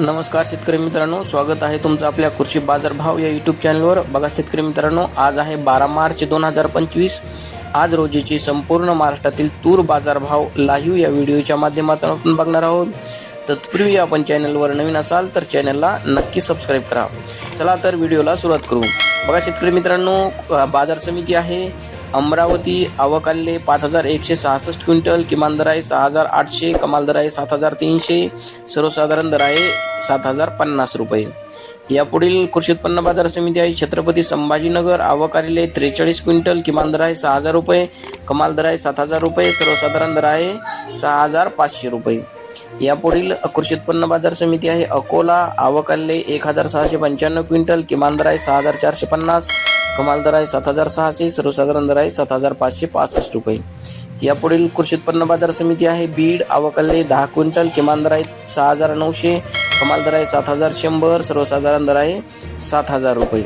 नमस्कार शेतकरी मित्रांनो स्वागत आहे तुमचं आपल्या कृषी बाजारभाव या यूट्यूब चॅनलवर बघा शेतकरी मित्रांनो आज आहे बारा मार्च दोन हजार पंचवीस. आज रोजीची संपूर्ण महाराष्ट्रातील तूर बाजारभाव लाईव्ह या व्हिडिओच्या माध्यमातून आपण बघणार आहोत. तत्पूर्वी आपण चॅनलवर नवीन असाल तर चॅनलला नक्की सबस्क्राईब करा. चला तर व्हिडिओला सुरुवात करू. बघा शेतकरी मित्रांनो बाजार समिती आहे. अमरावती आवकाल्ले पाच हजार एकशे सहासष्ट क्विंटल किमान दर आहे सहा हजार आठशे कमाल दर आहे सात हजार तीनशे सर्वसाधारण दर आहे सात हजार पन्नास रुपये. यापुढील कृषी उत्पन्न बाजार समिती आहे छत्रपती संभाजीनगर आवकालेले त्रेचाळीस क्विंटल किमान दर आहे सहा हजार रुपये कमाल दर आहे सात हजार रुपये सर्वसाधारण दर आहे सहा हजार पाचशे रुपये. यापुढील कृषी उत्पन्न बाजार समिती आहे अकोला आवकाले एक हजार सहाशे पंच्याण्णव क्विंटल किमान दर आहे सहा हजार चारशे पन्नास कमाल दर आहे सात हजार सहाशे सर्वसाधारण दर आहे सात हजार पाचशे पासष्ट रुपये. यापुढील कृषी उत्पन्न बाजार समिती आहे बीड अवकल्ले दहा क्विंटल किमान दर आहे सहा हजार नऊशे कमाल दर आहे सात हजार शंभर सर्वसाधारण दर आहे सात हजार रुपये.